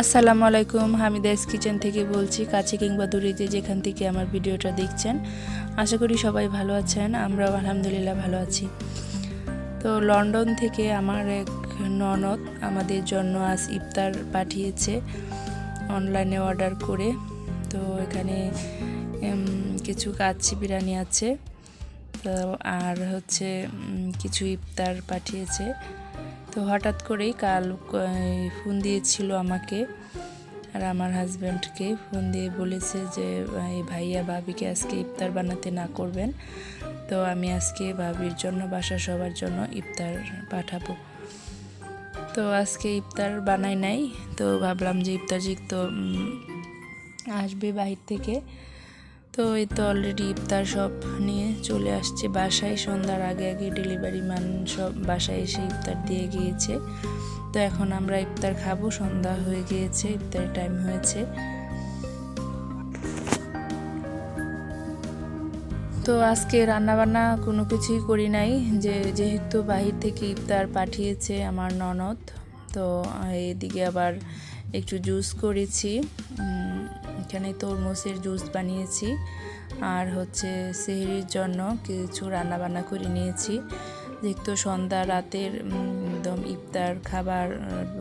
আসসালামু আলাইকুম, হামিদাস কিচেন থেকে বলছি, কাছে কিংবা দূরে যে যেখান থেকে আমার ভিডিওটা দেখছেন, আশা করি সবাই ভালো আছেন, আমরাও আলহামদুলিল্লাহ ভালো আছি। তো লন্ডন থেকে আমার এক ননদ আমাদের জন্য আজ ইফতার পাঠিয়েছে, অনলাইনে অর্ডার করে। তো এখানে কিছু কাচ্চি বিরিয়ানি আছে, তো আর হচ্ছে কিছু ইফতার পাঠিয়েছে। তো হঠাৎ করেই কাল ফোন দিয়েছিল আমাকে আর আমার হাজব্যান্ডকে। ফোন দিয়ে বলেছে যে, এই ভাইয়া ভাবিকে আজকে ইফতার বানাতে না করবেন। তো আমি আজকে ভাবির জন্য বাসা সবার জন্য ইফতার পাঠাবো। তো আজকে ইফতার বানাই নাই। তো ভাবলাম যে ইফতার তো আসবে বাহির থেকে। তো এই তো অলরেডি ইফতার সব নিয়ে চলে আসছে বাসায়। সন্ধ্যার আগে আগে ডেলিভারি ম্যান সব বাসায় এসে ইফতার দিয়ে গিয়েছে। তো এখন আমরা ইফতার খাব। সন্ধ্যা হয়ে গিয়েছে, ইফতারের টাইম হয়েছে। তো আজকে রান্নাবান্না কোনো কিছুই করি নাই। যে, যেহেতু বাহির থেকে ইফতার পাঠিয়েছে আমার ননদ, তো এদিকে আবার একটু জুস করেছি। এখানে তরমুজের জুস বানিয়েছি। আর হচ্ছে সেহরির জন্য কিছু রান্নাবান্না করে নিয়েছি। যেহেতু সন্ধ্যা, রাতের একদম ইফতার, খাবার,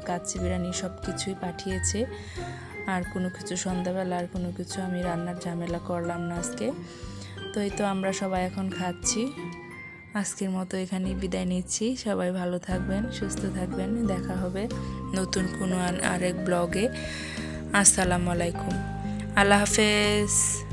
কাচ্চি বিরিয়ানি সব কিছুই পাঠিয়েছে। আর কোনো কিছু সন্ধ্যাবেলা আর কোনো কিছু আমি রান্নার ঝামেলা করলাম না আজকে। তো এই তো আমরা সবাই এখন খাচ্ছি। আজকের মতো এখানে বিদায় নিচ্ছি। সবাই ভালো থাকবেন, সুস্থ থাকবেন। দেখা হবে নতুন কোনো আর- আরেক ব্লগে। আসসালামু আলাইকুম। আল্লাহ হাফেজ।